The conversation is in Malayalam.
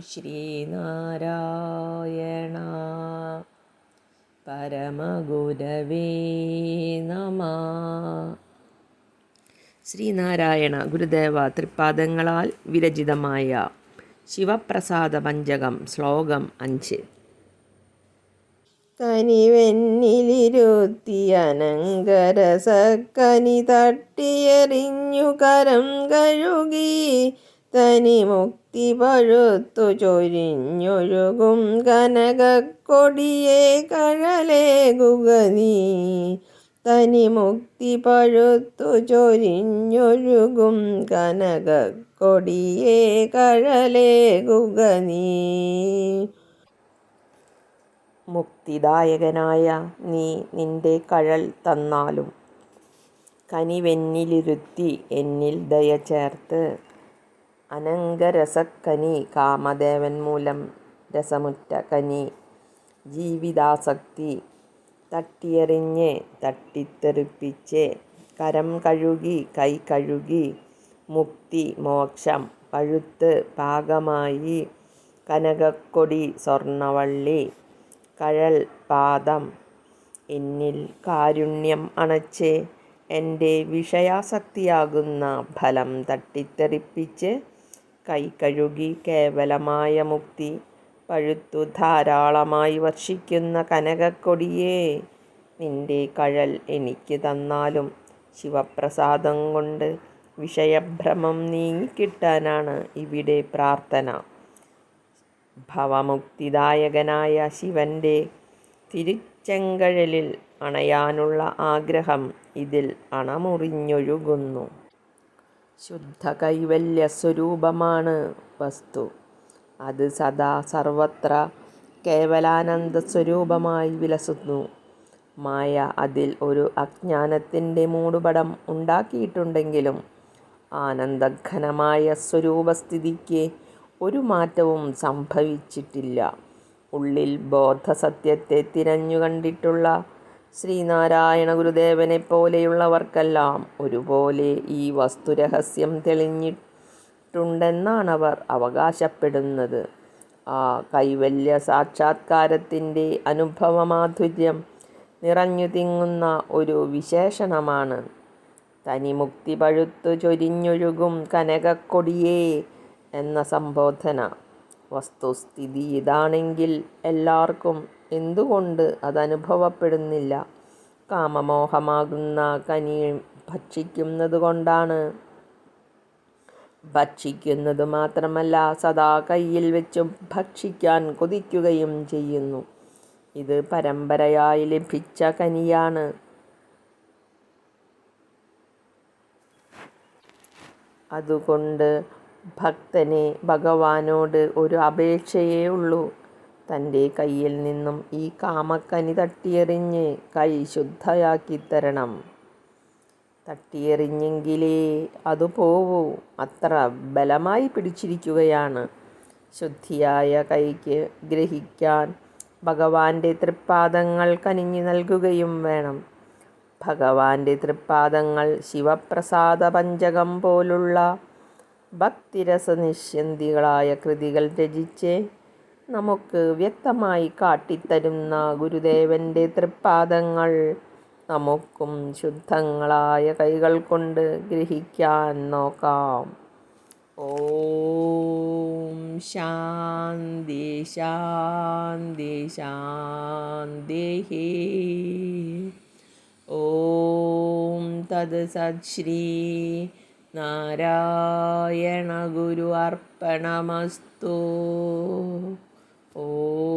ശ്രീനാരായണ. പരമഗുരവേ നമ. ശ്രീനാരായണ ഗുരുദേവ തൃപ്പാദങ്ങളാൽ വിരചിതമായ ശിവപ്രസാദ പഞ്ചകം ശ്ലോകം അഞ്ച്. കനിവെന്നിലിരുത്തി അനങ്കരസക്കനി തട്ടിയെറിഞ്ഞു കരം കഴുകി തനി മുക്തി പഴുത്തു ചൊരിഞ്ഞൊഴുകും കനകക്കൊടിയെ കഴലേകുക നീ. തനി മുക്തി പഴുത്തു ചൊരിഞ്ഞൊഴുകും കനകക്കൊടിയെ കഴലേകുക നീ. മുക്തിദായകനായ നീ നിന്റെ കഴൽ തന്നാലും കനിവെന്നിലിരുത്തി എന്നിൽ ദയ ചേർത്ത് അനങ്കരസക്കനി കാമദേവൻ മൂലം രസമുറ്റ കനി. ജീവിതാസക്തി തട്ടിയെറിഞ്ഞ് തട്ടിത്തെറിപ്പിച്ച് കരം കഴുകി കൈ കഴുകി മുക്തി മോക്ഷം പഴുത്ത് പാകമായി കനകക്കൊടി സ്വർണവള്ളി കഴൽ പാദം എന്നിൽ കാരുണ്യം അണച്ച് എന്റെ വിഷയാസക്തിയാകുന്ന ഫലം തട്ടിത്തെറിപ്പിച്ച് കൈ കഴുകി കേവലമായ മുക്തി പഴുത്തു ധാരാളമായി വർഷിക്കുന്ന കനകക്കൊടിയേ നിന്റെ കഴൽ എനിക്ക് തന്നാലും ശിവപ്രസാദം കൊണ്ട് വിഷയഭ്രമം നീങ്ങിക്കിട്ടാനാണ് ഇവിടെ പ്രാർത്ഥന. ഭവമുക്തിദായകനായ ശിവന്റെ തിരുച്ചെങ്കഴലിൽ അണയാനുള്ള ആഗ്രഹം ഇതിൽ അണമുറിഞ്ഞൊഴുകുന്നു. ശുദ്ധ കൈവല്യ സ്വരൂപമാണ് വസ്തു. അത് സദാ സർവത്ര കേവലാനന്ദ സ്വരൂപമായി വിലസുന്നു. മായ അതിൽ ഒരു അജ്ഞാനത്തിന്റെ മൂടുപടം ഉണ്ടാക്കിയിട്ടുണ്ടെങ്കിലും ആനന്ദഘനമായ സ്വരൂപസ്ഥിതിക്ക് ഒരു മാറ്റവും സംഭവിച്ചിട്ടില്ല. ഉള്ളിൽ ബോധസത്യത്തെ തിരഞ്ഞു കണ്ടിട്ടുള്ള ശ്രീനാരായണ ഗുരുദേവനെ പോലെയുള്ളവർക്കെല്ലാം ഒരുപോലെ ഈ വസ്തുരഹസ്യം തെളിഞ്ഞിട്ടുണ്ടെന്നാണ് അവർ അവകാശപ്പെടുന്നത്. ആ കൈവല്യ സാക്ഷാത്കാരത്തിന്റെ അനുഭവമാധുര്യം നിറഞ്ഞു തിങ്ങുന്ന ഒരു വിശേഷണമാണ്. തനിമുക്തി പഴുത്തു ചൊരിഞ്ഞൊഴുകും കനകക്കൊടിയേ എന്ന സംബോധന. വസ്തുസ്ഥിതി ഇതാണെങ്കിൽ എല്ലാവർക്കും എന്തുകൊണ്ട് അതനുഭവപ്പെടുന്നില്ല? കാമമോഹമാകുന്ന കനി ഭക്ഷിക്കുന്നത് കൊണ്ടാണ് ഭക്ഷിക്കുന്നത് മാത്രമല്ല സദാ കയ്യിൽ വെച്ച് ഭക്ഷിക്കാൻ കൊതിക്കുകയും ചെയ്യുന്നു. ഇത് പരമ്പരയായി ലഭിച്ച കനിയാണ്. അതുകൊണ്ട് ഭക്തനെ ഭഗവാനോട് ഒരു അപേക്ഷയേ ഉള്ളൂ. തന്റെ കയ്യിൽ നിന്നും ഈ കാമക്കനി തട്ടിയെറിഞ്ഞ് കൈ ശുദ്ധയാക്കി തരണം തട്ടിയെറിഞ്ഞെങ്കിലേ അത് പോവൂ. അത്ര ബലമായി പിടിച്ചിരിക്കുകയാണ്. ശുദ്ധിയായ കൈക്ക് ഗ്രഹിക്കാൻ ഭഗവാന്റെ തൃപ്പാദങ്ങൾ കനിഞ്ഞു നൽകുകയും വേണം. ഭഗവാന്റെ തൃപ്പാദങ്ങൾ ശിവപ്രസാദ പഞ്ചകം പോലുള്ള ഭക്തിരസനിഷ്യന്തികളായ കൃതികൾ രചിച്ച് നമുക്ക് വ്യക്തമായി കാട്ടിത്തരുന്ന ഗുരുദേവന്റെ തൃപ്പാദങ്ങൾ നമുക്കും ശുദ്ധങ്ങളായ കൈകൾ കൊണ്ട് ഗ്രഹിക്കാൻ നോക്കാം. ഓം ശാന്തി ശാന്തി ശാന്തി ഓം തത് സശ്രീ നാരായണ ഗുരു അർപ്പണമസ്തു. ഓ